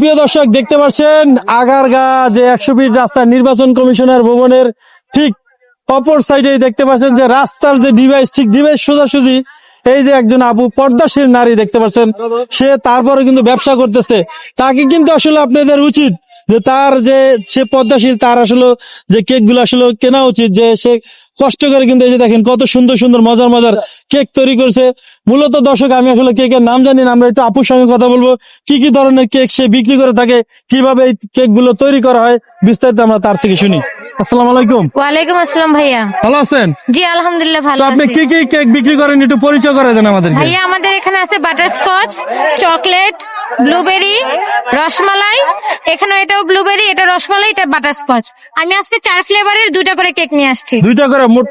প্রিয় দর্শক, দেখতে পাচ্ছেন আগারগা যে একশো ফিট রাস্তা নির্বাচন কমিশনার ভবনের ঠিক অপর সাইডে দেখতে পাচ্ছেন যে রাস্তার যে ডিভাইস ঠিক ডিভাইস সোজাসুজি, এই যে একজন আবু পর্দাশীল নারী দেখতে পাচ্ছেন, সে তারপরে কিন্তু ব্যবসা করতেছে। তাকে কিন্তু আসলে আপনাদের উচিত যে তার যে সে পদ্মাশীল তার আসলে যে কেকগুলো আসলে কেনা উচিত যে সে কষ্ট করে কিন্তু এই যে দেখেন কত সুন্দর সুন্দর মজার মজার কেক তৈরি করছে। মূলত দর্শক আমি আসলে কেকের নাম জানি না আমরা একটু আপুর সঙ্গে কথা বলব। কি কি ধরনের কেক সে বিক্রি করে থাকে কীভাবে এই কেকগুলো তৈরি করা হয় বিস্তারিত আমরা তার থেকে শুনি। আসসালামু আলাইকুম। ওয়ালাইকুম আসসালাম ভাইয়া। ভালো আছেন? জি আলহামদুলিল্লাহ ভালো তো আপনি কি কি কেক বিক্রি করেন একটু পরিচয় করে দেন আমাদেরকে। ভাইয়া আমাদের এখানে আছে বাটারস্কচ চকলেট ব্লুবেরি রসমালাই এখানে এটাও ব্লুবেরি এটা রসমালাই এটা বাটারস্কচ আমি আজকে চার ফ্লেভারের দুইটা করে কেক নিয়ে আসছি। দুইটা করে মোট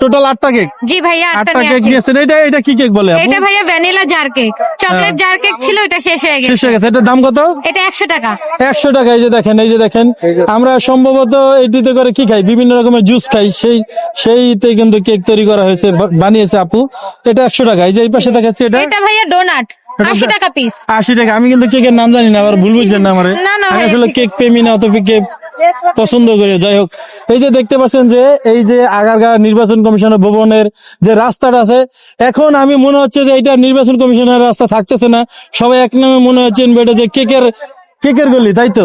টোটাল আটটা কেক জি ভাইয়া আটটা কেক নিয়েছেন এটা এটা কি কেক বলে এটা ভাইয়া vanilla jar cake chocolate jar cake ছিল এটা শেষ হয়ে গেছে। শেষ হয়ে গেছে। এটার দাম কত? এটা একশো টাকা। একশো টাকা এই যে দেখেন এই যে দেখেন। আমরা সম্ভবত এটিতে করে কি খাই? বিভিন্ন রকমের জুস খাই। সেই সেইতে কিন্তু কেক তৈরি করা হয়েছে বানিয়েছে আপু। এটা একশো টাকা। এই যে এই পাশে দেখাচ্ছে এটা। এটা ভাইয়া ডোনাট আশি টাকা পিস আশি টাকা আমি কিন্তু কেকের নাম জানি না আবার ভুল বুঝছেন না আমার। আমি আসলে কেক প্রেমী না অত কেক পছন্দ করি যাই হোক। এই যে দেখতে পাচ্ছেন যে এই যে আগারগা নির্বাচন কমিশনের ভবনের যে রাস্তাটা আছে এখন আমি মনে হচ্ছে যে এটা নির্বাচন কমিশনের রাস্তা থাকতেছে না। সবাই এক নামে মনে হচ্ছে এটা যে কেকের কেকের গলি তাই তো?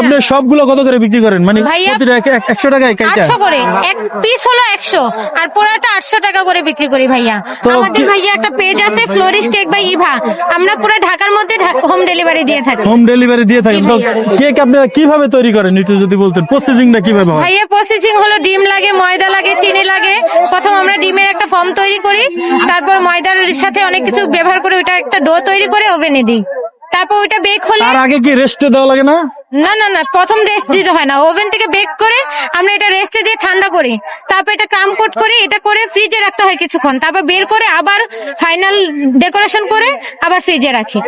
আপনি সবগুলো কত করে বিক্রি করেন? মানে প্রতিটা একশো টাকায় কাইটা করে। এক পিস হলো একশো। আর পুরাটা আটশো টাকা করে বিক্রি করি ভাইয়া। আমাদের ভাইয়া একটা পেজ আছে ফ্লোরিস্ট কেক বাই ইভা আমরা পুরো ঢাকার মধ্যে হোম ডেলিভারি দিয়ে থাকি। হোম ডেলিভারি দিয়ে থাকি। তো কেক আপনারা কীভাবে তৈরি করেন? একটু যদি বলতেন। প্রসেসিংটা কীভাবে হয়? ভাইয়া প্রসেসিং হলো ডিম লাগে ময়দা লাগে চিনি লাগে। প্রথম আমরা ডিমের একটা ফর্ম তৈরি করি। তারপর ময়দার সাথে অনেক কিছু ব্যবহার করে ওটা একটা ডো তৈরি করে ওভেনে দিই। তারপর ওইটা বেক হলে তার আগে কি রেস্টে দেওয়া লাগে না? না না না প্রথম রেস্ট দিতে হয় না। ওভেন থেকে বেক করে আমরা এটা রেস্টে দিয়ে ঠান্ডা করি। তারপর এটা ক্রাম কোট করে এটা করে ফ্রিজে রাখতে হয় কিছুক্ষণ। তারপর বের করে আবার ফাইনাল ডেকোরেশন করে আবার ফ্রিজে রাখি।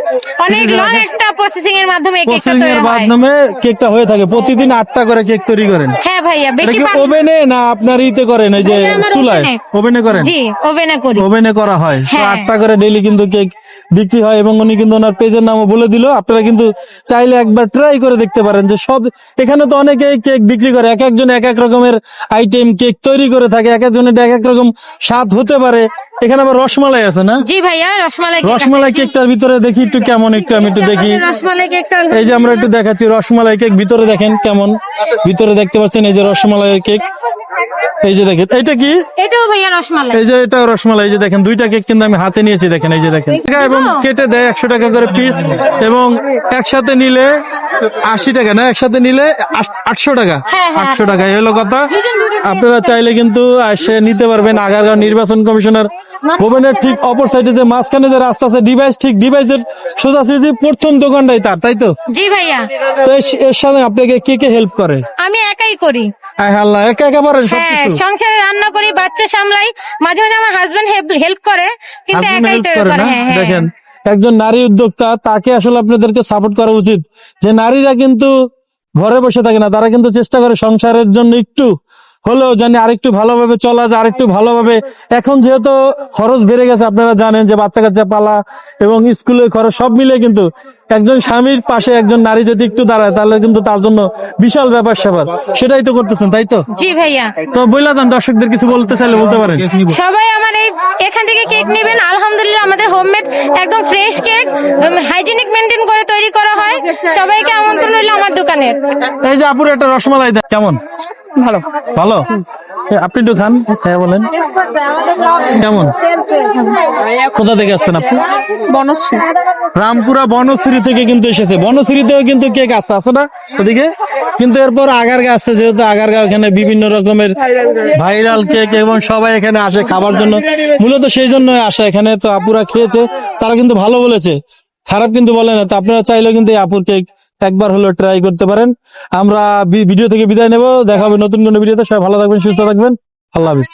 অনেক লং একটা প্রসেসিং এর মাধ্যমে কেকটা তৈরি হয়। মাধ্যমে কেকটা হয়ে থাকে। প্রতিদিন আটটা করে কেক তৈরি করেন। ভাইয়া বেশি ওভেনে না আপনার ইতে করেন? এই যে চুলায়? ওভেনে। ওভেনে করেন? জি ওভেনে করি। ওভেনে করা হয়। তো হ্যাঁ। আটটা করে ডেইলি কিন্তু কেক বিক্রি হয় এবং উনি কিন্তু ওনার পেজের নামও বলে দিল। আপনারা কিন্তু চাইলে একবার ট্রাই করে দেখতে পারেন যে সব এখানে তো অনেকে কেক বিক্রি করে। এক একজন এক এক রকমের আইটেম কেক তৈরি করে থাকে। এক একজনের এক এক রকম স্বাদ হতে পারে। এখানে আবার রসমালাই আছে না? জি ভাইয়া রসমালাই। রসমালাই কেকটার ভিতরে দেখি একটু কেমন একটু আমি একটু দেখি। রসমালাই কেকটা এই যে আমরা একটু দেখাচ্ছি রসমালাই কেক ভিতরে দেখেন কেমন। ভিতরে দেখতে পাচ্ছেন এই যে রসমালাই কেক এই যে দেখেন এটা কি? এটাও ভাইয়া রসমালাই। এই যে এটা রসমালাই এই যে দেখেন দুইটা কেক কিন্তু আমি হাতে নিয়েছি দেখেন এই যে দেখেন। এবং কেটে দেয় একশো টাকা করে পিস এবং একসাথে নিলে আশি টাকা না একসাথে নিলে আটশো টাকা হ্যাঁ, হ্যাঁ, আটশো টাকা হলো কথা। আপনারা চাইলে কিন্তু এসে নিতে পারবেন আগারগাঁও নির্বাচন কমিশনার ভবনের ঠিক অপর সাইডে যে মাঝখানে যে রাস্তা আছে ডিভাইস ঠিক ডিভাইসের সোজাসুজি প্রথম দোকানটাই তার তাই তো? জি ভাইয়া। তো এর- এর সাথে আপনাকে কে কে হেল্প করে? আমি একাই করি। আল্লাহ একা একা পারেন হ্যাঁ সংসারে রান্না করি বাচ্চা সামলাই মাঝে মাঝে আমার হাজবেন্ড হেল্প করে কিন্তু একাই তৈরি করে? হ্যাঁ হ্যাঁ। দেখেন একজন নারী উদ্যোক্তা তাকে আসলে আপনাদেরকে সাপোর্ট করা উচিত। যে নারীরা কিন্তু ঘরে বসে থাকে না তারা কিন্তু চেষ্টা করে সংসারের জন্য একটু হলেও জানি আরেকটু ভালোভাবে চলা যায় আরেকটু ভালোভাবে। এখন যেহেতু খরচ বেড়ে গেছে আপনারা জানেন যে বাচ্চা কাচ্চা পালা এবং স্কুলের খরচ সব মিলে কিন্তু একজন স্বামীর পাশে একজন নারী যদি একটু দাঁড়ায় তাহলে কিন্তু তার জন্য বিশাল ব্যাপার স্যাপার। সেটাই তো করতেছেন তাই তো? জি ভাইয়া। তো বইলা দেন দর্শকদের কিছু বলতে চাইলে বলতে পারেন। সবাই আমার এই এখান থেকে কেক নেবেন। আলহামদুলিল্লাহ আমাদের হোমমেড একদম ফ্রেশ কেক হাইজিনিক মেনটেন করে তৈরি করা হয়। সবাইকে আমন্ত্রণ রইল আমার দোকানের। এই যে আপুর একটা রসমালাই দেন কেমন? ভালো। ভালো? আপনি একটু খান হ্যাঁ বলেন। কেমন? কোথা থেকে আসছেন আপনি? বনশ্রী। রামপুরা বনশ্রী থেকে কিন্তু এসেছে। বনশ্রীতেও কিন্তু কেক আছে আছে না ওদিকে? কিন্তু এরপর আগারগা আছে যেহেতু আগার আগারগা এখানে বিভিন্ন রকমের ভাইরাল কেক এবং সবাই এখানে আসে খাবার জন্য। মূলত সেই জন্য আসে এখানে। তো আপুরা খেয়েছে তারা কিন্তু ভালো বলেছে। খারাপ কিন্তু বলে না। তো আপনারা চাইলেও কিন্তু এই আপুর কেক একবার হলো ট্রাই করতে পারেন। আমরা ভিডিও থেকে বিদায় নেব। দেখা হবে নতুন কোনো ভিডিওতে সবাই ভালো থাকবেন, সুস্থ থাকবেন। আল্লাহ হাফিজ।